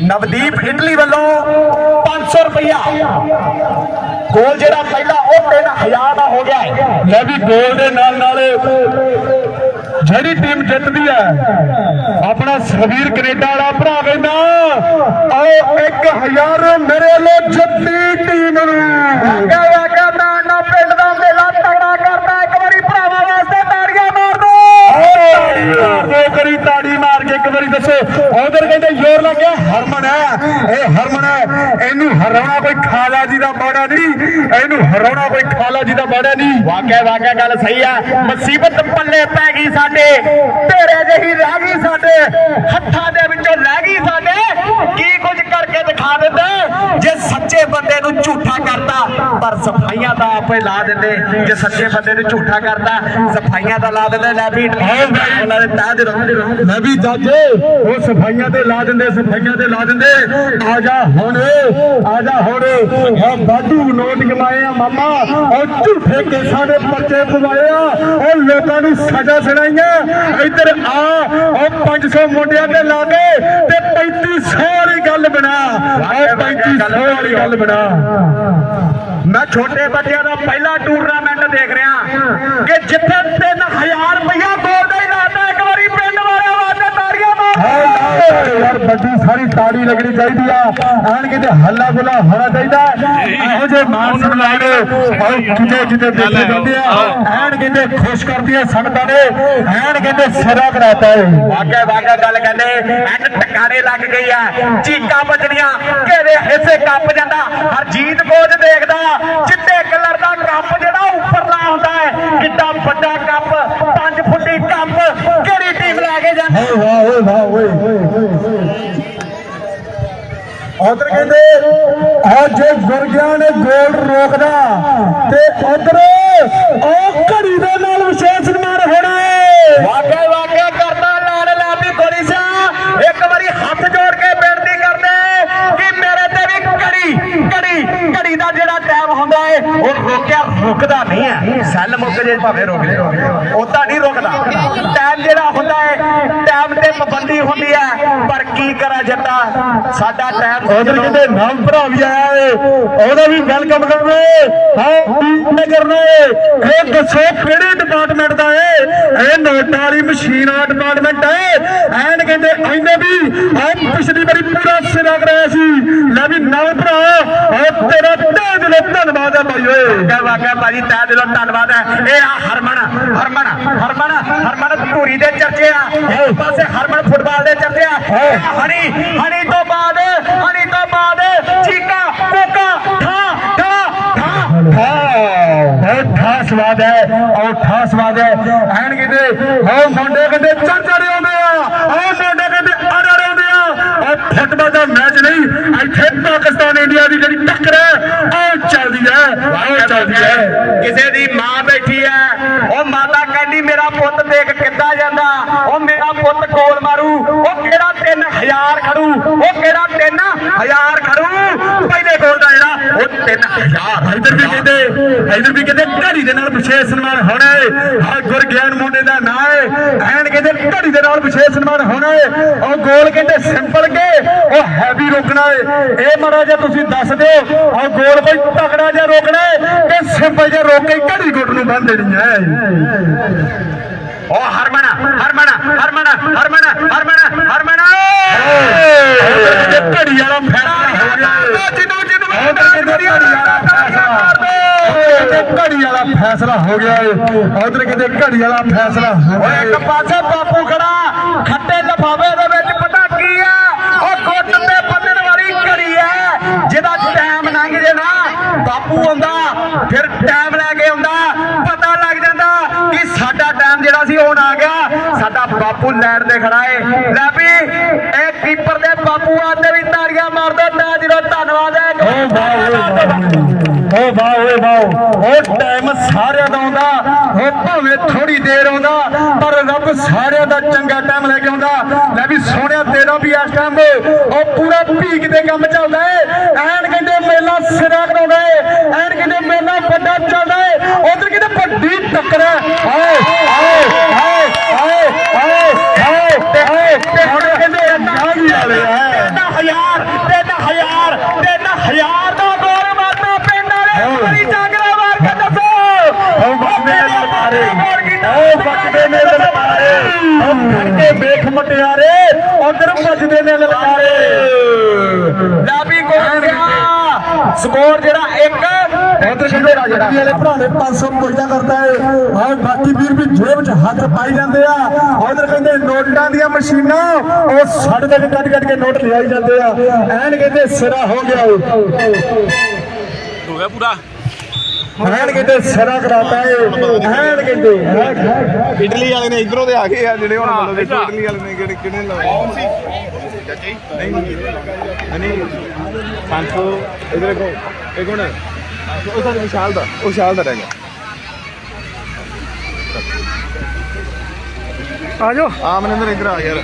Navdeep Italy ਵੱਲੋਂ 500 ਰੁਪਇਆ ਗੋਲ ਜਿਹੜਾ ਪਹਿਲਾ ਉਹ 3000 ਦਾ ਹੋ ਗਿਆ ਹੈ। ਲੈ ਵੀ ਗੋਲ ਦੇ ਨਾਲ ਨਾਲ ਜਿਹੜੀ ਟੀਮ ਜਿੱਤਦੀ ਹੈ ਆਪਣਾ ਸਵੀਰ ਕੈਨੇਡਾ ਵਾਲਾ ਭਰਾ ਕਹਿੰਦਾ ਆਓ 1000 ਮੇਰੇ ਵੱਲੋਂ ਜਿੱਤੀ ਟੀਮ। ਨਾ ਪਿੰਡ ਦਾ ਮੇਲਾ ਤਗੜਾ ਕਰਦਾ ਇੱਕ ਵਾਰੀ ਭਰਾਵਾਂ ਵਾਸਤੇ ਤਾੜੀਆਂ ਮਾਰ ਦੋ ਤਾੜੀ ਮਾਰ ਦੋ ਕਰੀ ਤਾੜੀ ਮਾਰ ਕੇ ਇੱਕ ਵਾਰੀ ਦੱਸੋ, ਉਧਰ ਕਹਿੰਦੇ ਜ਼ੋਰ ਲੱਗਿਆ ਹਰਮਨ ਹੈ, ਇਹ ਹਰਮਨ ਹੈ। ਇਹਨੂੰ ਹਰਾਉਣਾ ਕੋਈ ਖਾਲਾ ਜੀ ਦਾ ਬਾੜਾ ਨਹੀਂ, ਇਹਨੂੰ ਹਰਾਉਣਾ ਕੋਈ ਖਾਲਾ ਜੀ ਦਾ ਬਾੜਾ ਨਹੀਂ। ਵਾਕਿਆ ਵਾਕਿਆ ਗੱਲ ਸਹੀ ਆ। ਮੁਸੀਬਤ ਪੱਲੇ ਪੈ ਗਈ ਸਾਡੇ ਤੇਰੇ ਜਿਹੀ ਰਹਿ ਗਈ ਸਾਡੇ, ਹੱਥਾਂ ਦੇ ਵਿੱਚੋਂ ਲੈ ਗਈ ਸਾਡੇ ਕੀ ਕੁਝ ਕਰਕੇ ਦਿਖਾ ਦਿੰਦੇ ਜੇ ਸੱਚੇ ਬੰਦੇ ਨੂੰ ਝੂਠਾ ਕਰਦਾ ਪਰ ਸਫਾਈਆਂ ਦਾ ਆਪੇ ਲਾ ਦਿੰਦੇ ਜੇ ਸੱਚੇ ਬੰਦੇ ਨੂੰ ਝੂਠਾ ਕਰਦਾ ਸਫਾਈਆਂ ਦਾ ਲਾ ਦਿੰਦੇ ਲੈ ਵੀ ਉਹਨਾਂ ਦੇ ਤਾਜ ਰੋਂਦੇ ਮੈਂ ਵੀ ਜਾਜੇ ਉਹ ਸਫਾਈਆਂ ਤੇ ਲਾ ਦਿੰਦੇ ਸਫਾਈਆਂ ਤੇ ਲਾ ਦਿੰਦੇ। ਆ ਜਾ ਹੁਣ ਆ ਜਾ ਹੁਣ। ਉਹ ਬਾਜੂ ਨੋਟ ਕਮਾਏ ਆ ਮਾਮਾ। ਉਹ ਝੂਠੇ ਕੇਸਾਂ ਦੇ ਪਰਚੇ ਪਵਾਏ ਆ। ਉਹ ਲੋਕਾਂ ਨੂੰ ਸਜ਼ਾ ਸੁਣਾਈਆਂ। ਇੱਧਰ ਆ ਉਹ 500 ਮੁੰਡਿਆਂ ਤੇ ਲਾ ਦੇ ਤੇ 3500 ਵਾਲੀ ਗੱਲ ਬਣਾ ਉਹ 3500 ਵਾਲੀ ਗੱਲ ਬਣਾ। ਮੈਂ ਛੋਟੇ ਬੱਚਿਆਂ ਦਾ ਪਹਿਲਾ ਟੂਰਨਾਮੈਂਟ ਦੇਖ ਰਿਹਾ ਕਿ ਜਿੱਥੇ 3000 ਰੁਪਇਆ ਗੋਲ ਦਾ ਹੀ ਲਾਦਾ ਇੱਕ ਵਾਰੀ ਪਿੰਡ ਵਾਲਿਆਂ ਵਾਸਤੇ ਤਾੜੀਆਂ ਮਾਰ ਯਾਰ ਵੱਡੀ ਸਾਰੀ ਤਾੜੀ ਲੱਗਣੀ ਚਾਹੀਦੀ ਆ। ਆਣ ਕਿਤੇ ਹੱਲਾ ਗੁੱਲਾ ਹੋਣਾ ਚਾਹੀਦਾ ਇਹੋ ਜਿਹੇ ਮਾਨ ਸਨਮਾਨ ਔਰ ਕਿਤੇ ਕਿਤੇ ਦੇਖੇ ਜਾਂਦੇ ਆ। ਐਨ ਕਿਤੇ ਖੁਸ਼ ਕਰਦੀ ਆ ਸੰਗਤਾਂ ਨੇ। ਐਨ ਕਿਤੇ ਸਿਰਾ ਕਰਾਤਾ ਹੈ ਵਾਕਿਆ ਵਾਕਿਆ ਗੱਲ ਕਹਿੰਦੇ ਐਨ ਟਕਾਰੇ ਲੱਗ ਗਈ ਆ। ਚੀਕਾਂ ਵੱਜਣੀਆਂ ਕਿਹਦੇ ਹਿੱਸੇ ਕੱਪ ਜਾਂਦਾ। ਹਰਜੀਤ ਕੋਚ ਦੇਖਦਾ ਚਿੱਟੇ ਕਲਰ ਦਾ ਕੱਪ ਜਿਹੜਾ ਉੱਪਰਲਾ ਹੁੰਦਾ ਹੈ ਕਿੱਡਾ ਵੱਡਾ ਕੱਪ 5 ਫੁੱਟੀ ਕੱਪ ਕਿਹੜੀ ਟੀਮ ਲੈ ਕੇ ਜਾਂਦੀ ਓਏ ਵਾਹ ਓਏ ਵਾਹ ਓਏ ਉਧਰ ਕਹਿੰਦੇ, ਆ ਜੇ ਗੁਰਗਿਆਂ ਨੇ ਗੋਲ ਰੋਕਦਾ ਤੇ ਉਧਰ ਉਹ ਘੜੀ ਦੇ ਨਾਲ ਵਿਸ਼ੇਸ਼ ਸਨਮਾਨ ਹੋਣਾ ਵਾਕਿਆ ਵਾਕਿਆ ਕਰਦਾ, ਲਾਲ ਲਾਬੀ ਗੋਲੀ ਸਾ। ਇੱਕ ਵਾਰੀ ਹੱਥ ਜੋੜ ਕੇ ਬੇਨਤੀ ਕਰਦੇ ਕਿ ਮੇਰੇ ਤੇ ਵੀ ਘੜੀ ਘੜੀ ਘੜੀ ਦਾ ਜਿਹੜਾ ਟਾਈਮ ਹੁੰਦਾ ਏ, ਉਹ ਰੋਕਿਆ, ਰੁਕਦਾ ਨਹੀਂ ਹੈ। ਸੈੱਲ ਮੁੱਕ ਜੇ ਭਾਵੇਂ ਰੁਕ ਜੇ ਉਦਾਂ ਨਹੀਂ ਰੁਕਦਾ ਟਾਈਮ ਜਿਹੜਾ ਹੁੰਦਾ ਹੈ ਟਾਈਮ ਤੇ ਪਾਬੰਦੀ ਹੁੰਦੀ ਹੈ ਪਰ ਕੀ ਕਰਾਂ ਜੱਟਾ। ਸਾਡਾ ਟਾਈਮ ਉਧਰ ਕਿਤੇ ਨਾਮ ਭਰਾ ਵੀ ਆਇਆ ਏ ਉਹਦਾ ਵੀ ਵੈਲਕਮ ਕਰਨਾ ਏ। ਹਾਂ ਕੀ ਕਰਨਾ ਏ? ਇਹ ਦੱਸੋ ਕਿਹੜੇ ਡਿਪਾਰਟਮੈਂਟ ਦਾ ਏ? ਇਹ ਨੋਟਾਂ ਵਾਲੀ ਮਸ਼ੀਨ ਆ ਡਿਪਾਰਟਮੈਂਟ ਏ। ਐਨ ਕਹਿੰਦੇ ਇਹਨੇ ਵੀ ਆ ਪਿਛਲੀ ਵਾਰੀ ਪੂਰਾ ਸਿਰਾ ਕਰਾਇਆ ਸੀ। ਲੈ ਵੀ ਨਾਮ ਭਰਾ ਆ ਤੇਰਾ ਤਹਿ ਦਿਲੋਂ ਧੰਨਵਾਦ ਹੈ ਭਾਈ ਓਏ। ਵਾਕਿਆ ਵਾਕਿਆ ਭਾਜੀ ਤੈ ਦਿਲੋਂ ਧੰਨਵਾਦ ਹੈ ਇਹ ਆ ਹਰਮਨ ਹਰਮਨ ਹਰਮਨ ਹਰਮਨ ਧੂਰੀ ਦੇ ਚਰਚੇ ਆ। ਪਾਸੇ ਹਰਮਨ ਫੁੱਟਬਾਲ ਦੇ ਚਰਚੇ ਆ। ਹਣੀ ਹਣੀ ਤੋਂ ਬਾਅਦ ਹਣੀ ਤੋਂ ਬਾਅਦ ਚੀਕਾ ਕੋਕਾ ਠਾ ਠਾ ਠਾ ਬਹੁਤ ਖਾਸ ਸਵਾਦ ਹੈ ਔਰ ਖਾਸ ਸਵਾਦ ਹੈ। ਐਨ ਕਿਤੇ ਉਹ ਮੁੰਡੇ ਕਹਿੰਦੇ ਚੜ ਚੜੇ ਆਉਂਦੇ ਆ ਉਹ ਮੁੰਡੇ ਕਹਿੰਦੇ ਅੜ ਅੜ ਆਉਂਦੇ ਆ। ਉਹ ਫੁੱਟਬਾਲ ਦਾ ਮੈਚ ਨਹੀਂ ਇੱਥੇ ਪਾਕਿਸਤਾਨ ਇੰਡੀਆ ਦੀ ਜਿਹੜੀ ਟੱਕਰ ਹੈ ਉਹ ਚੱਲਦੀ ਹੈ ਉਹ ਚੱਲਦੀ ਹੈ। ਕਿਸੇ ਦੀ ਮਾਂ ਬੈਠੀ ਹੈ ਉਹ ਮਾਤਾ ਕਹਿੰਦੀ ਮੇਰਾ ਪੁੱਤ ਦੇਖ ਕਿੱਦਾਂ ਜਾਂਦਾ ਉਹ ਮੇਰਾ ਪੁੱਤ ਗੋਲ ਮਾਰੂ ਉਹ ਕਿਹੜਾ 3000 ਖੜੂ। ਉਹ ਕਿਹੜਾ 3000 ਖੜੂ। ਪਹਿਲੇ ਗੋਲ ਦਾ ਜਿਹੜਾ ਉਹ 3000 ਇਧਰ ਵੀ ਕਹਿੰਦੇ ਇਧਰ ਵੀ ਕਹਿੰਦੇ ਘੜੀ ਦੇ ਨਾਲ ਵਿਸ਼ੇਸ਼ ਸਨਮਾਨ ਹੋਣਾ ਹੈ ਹਾਂ ਗੁਰਗਿਆਨ ਮੁੰਡੇ ਦਾ ਨਾਂ ਹੈ ਐਨ ਕਹਿੰਦੇ ਘੜੀ ਦੇ ਨਾਲ ਵਿਸ਼ੇਸ਼ ਸਨਮਾਨ ਹੋਣਾ ਹੈ ਉਹ ਗੋਲ ਕਹਿੰਦੇ ਸਿੰਪਲ ਕੇ। ਉਹ ਹੈਵੀ ਰੋਕਣਾ ਹੈ ਇਹ ਮਾੜਾ ਜਿਹਾ ਤੁਸੀਂ ਦੱਸ ਦਿਓ ਉਹ ਗੋਲ ਕੋਈ ਤਕੜਾ ਜਿਹਾ ਰੋਕਣਾ ਹੈ ਕਿ ਸਿੰਪਲ ਜਿਹਾ ਰੋਕ ਕੇ ਘੜੀ ਗੁੱਟ ਨੂੰ ਬੰਨ ਦੇਣੀ ਹੈ ਉਹ ਹਰਮਨ ਹਰਮਨ ਹਰਮਨ ਹਰਮਨ ਹਰਮਨ ਹਰਮਨ ਉਧਰ ਕਹਿੰਦੇ ਘੜੀ ਵਾਲਾ ਫੈਸਲਾ ਹੋ ਗਿਆ ਜਿਹਨੂੰ ਜਿਹਨੂੰ ਘੜੀ ਵਾਲਾ ਘੜੀ ਵਾਲਾ ਫੈਸਲਾ ਹੋ ਗਿਆ ਉਧਰ ਕਹਿੰਦੇ ਘੜੀ ਵਾਲਾ ਫੈਸਲਾ ਹੋ ਗਿਆ ਇੱਕ ਪਾਸੇ ਬਾਪੂ ਖੜਾ ਖੱਟੇ ਲਫਾਵੇ ਦੇ ਵਿੱਚ ਪਤਾ ਕੀ ਆ ਉਹ ਗੁੱਟ ਤੇ ਬੰਨਣ ਵਾਲੀ ਘੜੀ ਆ ਜਿਹਦਾ ਟਾਈਮ ਲੰਘ ਜੇ ਨਾ ਬਾਪੂ ਆਉਂਦਾ ਫਿਰ ਟਾਈਮ ਲੈ ਕੇ ਆਉਂਦਾ ਪਤਾ ਲੱਗ ਜਾਂਦਾ ਕਿ ਸਾਡਾ ਟਾਈਮ ਜਿਹੜਾ ਸੀ ਹੁਣ ਆ ਗਿਆ ਸਾਡਾ ਬਾਪੂ ਲੈਣ ਤੇ ਖੜਾ ਏ। ਲੈ ਵੀ, ਇਹ ਕੀਪਰ ਦੇ ਬਾਪੂ ਆਤੇ ਵੀ ਤਾੜੀਆਂ ਮਾਰ ਦੋ ਤਾਂ ਜਿਹੜਾ ਧੰਨਵਾਦ ਹੈ, ਓ ਵਾਹ ਓਏ ਵਾਹ। ਓ ਵਾਹ ਓਏ ਟਾਈਮ ਸਾਰਿਆਂ ਦਾ ਆਉਂਦਾ ਉਹ ਭਾਵੇਂ ਥੋੜੀ ਦੇਰ ਆਉਂਦਾ, ਪਰ ਰੱਬ ਸਾਰਿਆਂ ਦਾ ਚੰਗਾ ਟਾਈਮ ਲੈ ਕੇ ਆਉਂਦਾ। ਲੈ ਵੀ ਸੋਹਣਿਆ ਤੇਰਾ ਵੀ ਇਸ ਟਾਈਮ ਉਹ ਪੂਰਾ ਭੀਖ ਦੇ ਕੰਮ ਚੱਲਦਾ ਏ। ਐਨ ਕਹਿੰਦੇ ਮੇਲਾ ਸਿਰਾ ਕਰਾਉਂਦਾ ਏ। ਐਨ ਕਹਿੰਦੇ ਮੇਲਾ ਵੱਡਾ ਚੱਲਦਾ ਏ। ਉਧਰ ਕਹਿੰਦੇ ਵੱਡੀ ਟੱਕਰ ਹੈ ਆਏ ਆਏ ਆਏ ਆਏ ਆਏ ਆਏ ਆਏ ਹੁਣ ਕਹਿੰਦੇ ਜਾਗੀ ਵਾਲੇ ਆ ਹਜ਼ਾਰ ਹਜ਼ਾਰ ਦਾ ਗੋਲ ਮਾਰਦਾ ਪਿੰਡ ਵਾਲੇ ਇੱਕ ਵਾਰੀ ਜਾਗਰਾ ਮਾਰ ਕੇ ਦੱਸੋ ਉਹ ਬੱਕਦੇ ਨੇ ਲਲਕਾਰੇ ਬੱਕਦੇ ਨੇ ਲਲਕਾਰੇ। ਉਹ ਖੜਕੇ ਵੇਖ ਮਟਿਆਰੇ ਉਧਰ ਵੱਜਦੇ ਨੇ ਲਲਕਾਰੇ। ਲਾਬੀ ਗੋਲ ਗਿਆ ਸਕੋਰ ਜਿਹੜਾ ਇੱਕ ਉਧਰ ਕਹਿੰਦੇ ਰਾਜੇ। ਵਾਲੇ ਭਰਾ ਨੇ 500 ਪੁੱਜਦਾ ਕਰਦਾ ਹੈ ਹਾਂ ਬਾਕੀ ਵੀਰ ਵੀ ਜੇਬ 'ਚ ਹੱਥ ਪਾਈ ਜਾਂਦੇ ਆ। ਉਧਰ ਕਹਿੰਦੇ ਨੋਟਾਂ ਦੀਆਂ ਮਸ਼ੀਨਾਂ ਉਹ ਸਾਡੇ ਤੱਕ ਕੱਢ ਕੱਢ ਕੇ ਨੋਟ ਲਿਆਈ ਜਾਂਦੇ ਆ। ਐਨ ਕਹਿੰਦੇ ਸਿਰਾ ਹੋ ਗਿਆ ਹੋ ਗਿਆ ਪੂਰਾ। ਐਨ ਕਹਿੰਦੇ ਸਿਰਾ ਕਰਾਤਾ ਏ ਐਨ ਕਹਿੰਦੇ ਹੈਂ। ਇਟਲੀ ਵਾਲੇ ਨੇ ਇਧਰੋਂ ਦੇ ਆ ਗਏ ਆ ਜਿਹੜੇ ਹੁਣ ਮਤਲਬ ਦੇਖੋ ਇਟਲੀ ਵਾਲੇ ਨੇ ਕਿਹੜੇ ਕਿਹੜੇ ਲਾਏ? ਨਹੀਂ ਨਹੀਂ। ਸੰਤੋ ਇਧਰ ਦੇਖੋ। ਇੱਕ ਹੁਣ ਉਹ ਸਾਡੇ ਵਿਸ਼ਾਲ ਦਾ। ਉਹ ਵਿਸ਼ਾਲ ਦਾ ਰਹਿ ਗਿਆ। ਆ ਜਾਓ। ਆ ਮਨਿੰਦਰ ਇਧਰ ਆ ਯਾਰ।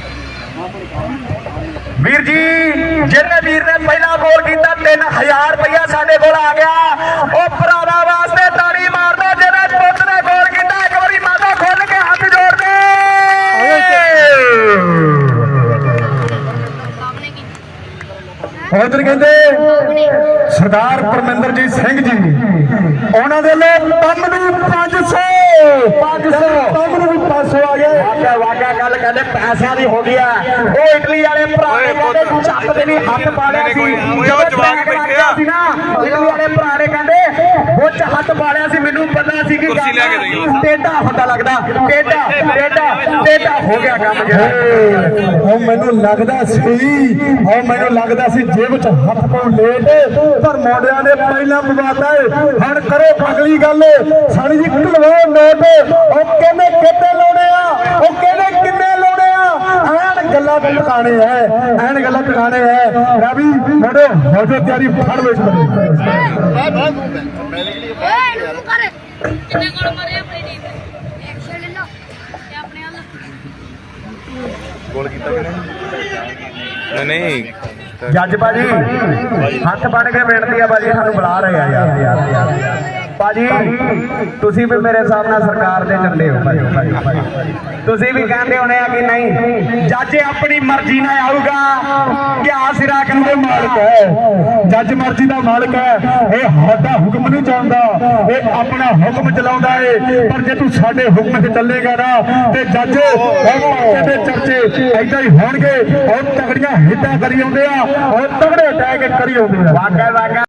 ਵੀਰ ਜੀ ਜਿਹੜੇ ਵੀਰ ਨੇ ਪਹਿਲਾ ਗੋਲ ਕੀਤਾ 3000 ਰੁਪਇਆ ਸਾਡੇ ਕੋਲ ਆ ਗਿਆ। ਉਹ ਭਰਾਵਾਂ ਵਾਸਤੇ ਤਾੜੀ ਮਾਰਦਾ ਜਿਹਨੇ ਪੁੱਤ ਨੇ ਗੋਲ ਕੀਤਾ ਇੱਕ ਵਾਰੀ ਮਾਤਾ ਖੋਲ ਕੇ ਹੱਥ ਜੋੜ ਦੇ ਉਧਰ ਕਹਿੰਦੇ ਸਰਦਾਰ ਪਰਮਿੰਦਰਜੀਤ ਸਿੰਘ ਜੀ ਉਹਨਾਂ ਦੇ ਲਈ ਪੰਮ ਨੂੰ 500 500 ਪੰਮ ਨੂੰ ਵੀ 500 ਆ ਗਏ। ਵਾਕਿਆ ਵਾਕਿਆ ਗੱਲ ਕਹਿੰਦੇ ਪੈਸਿਆਂ ਦੀ ਹੋ ਗਿਆ ਉਹ ਇਟਲੀ ਵਾਲੇ ਭਰਾ ਨੇ ਕਹਿੰਦੇ ਚੱਕ ਦੇ ਨਹੀਂ ਹੱਥ ਪਾੜਿਆ ਸੀ। ਉਹ ਲੱਗ ਬੈਠੇ ਆ। ਇਟਲੀ ਵਾਲੇ ਭਰਾ ਨੇ ਕਹਿੰਦੇ ਉਹ ਚ ਹੱਥ ਪਾੜਿਆ ਸੀ ਮੈਨੂੰ ਪਤਾ ਸੀ ਕਿ ਕੁਰਸੀ ਲਿਆ ਕੇ ਦੇਈਓ। ਟੇਡਾ ਹੁੰਦਾ ਲੱਗਦਾ ਟੇਡਾ ਟੇਡਾ ਟੇਡਾ ਹੋ ਗਿਆ ਕੰਮ ਜਿਹੜਾ। ਉਹ ਮੈਨੂੰ ਲੱਗਦਾ ਸੀ ਉਹ ਮੈਨੂੰ ਲੱਗਦਾ ਸੀ ਜੇਬ 'ਚ ਹੱਥ ਪਾਉਣ ਲੇਟ ਪਰ ਮੋਢਿਆਂ ਨੇ ਪਹਿਲਾਂ ਪਵਾਤਾ ਏ। ਹੁਣ ਕਰੋ ਅਗਲੀ ਗੱਲ ਸਾਡੀ ਜੀ ਢਲਵਾਓ ਨੋਟ। ਉਹ ਕਹਿੰਦੇ ਕਿੱਥੇ ਲਾਉਣੇ? ਗੋਲ ਮਾਰੇ ਆਪਣੀ ਟੀਮ ਨੇ ਐਕਸ਼ਨ ਲੈ ਲਓ ਤੇ ਆਪਣੇ ਵੱਲ ਗੋਲ ਕੀਤਾ ਕਿ ਨਹੀਂ। ਨਹੀਂ ਜੱਜ ਬਾਜੀ ਹੱਥ ਫੜ ਕੇ ਬੇਨਤੀ ਆ ਬਾਜੀ ਸਾਨੂੰ ਬੁਲਾ ਰਹੇ ਆ ਯਾਰ ਯਾਰ ਯਾਰ। ਬਾਜੀ ਤੁਸੀਂ ਵੀ ਮੇਰੇ ਹਿਸਾਬ ਨਾਲ ਸਰਕਾਰ ਦੇ ਝੰਡੇ ਹੋ ਤੁਸੀਂ ਵੀ ਕਹਿੰਦੇ ਹੋਣੇ ਆ ਕਿ ਨਹੀਂ, ਜੱਜ ਆਪਣੀ ਮਰਜ਼ੀ ਨਾਲ ਆਊਗਾ। ਕਿਆ ਸਿਰਾ ਕਹਿੰਦੇ ਮਾਲਕ ਹੈ? ਜੱਜ ਮਰਜ਼ੀ ਦਾ ਮਾਲਕ ਹੈ। ਇਹ ਸਾਡਾ ਹੁਕਮ ਨਹੀਂ ਚਾਹੁੰਦਾ ਇਹ ਆਪਣਾ ਹੁਕਮ ਚਲਾਉਂਦਾ ਏ। ਪਰ ਜੇ ਤੂੰ ਸਾਡੇ ਹੁਕਮ ਤੇ ਚੱਲੇਗਾ ਨਾ, ਤੇ ਜੱਜ ਉਹ ਦੇ ਚਰਚੇ ਐਦਾਂ ਹੀ ਹੋਣਗੇ। ਉਹ ਤਗੜੀਆਂ ਹਿੱਟਾਂ ਕਰੀ ਆਉਂਦੇ ਆ। ਉਹ ਤਗੜੇ ਅਟੈਕ ਕਰੀ ਆਉਂਦੇ ਆ। ਵਾਕਿਆ ਵਾਕਿਆ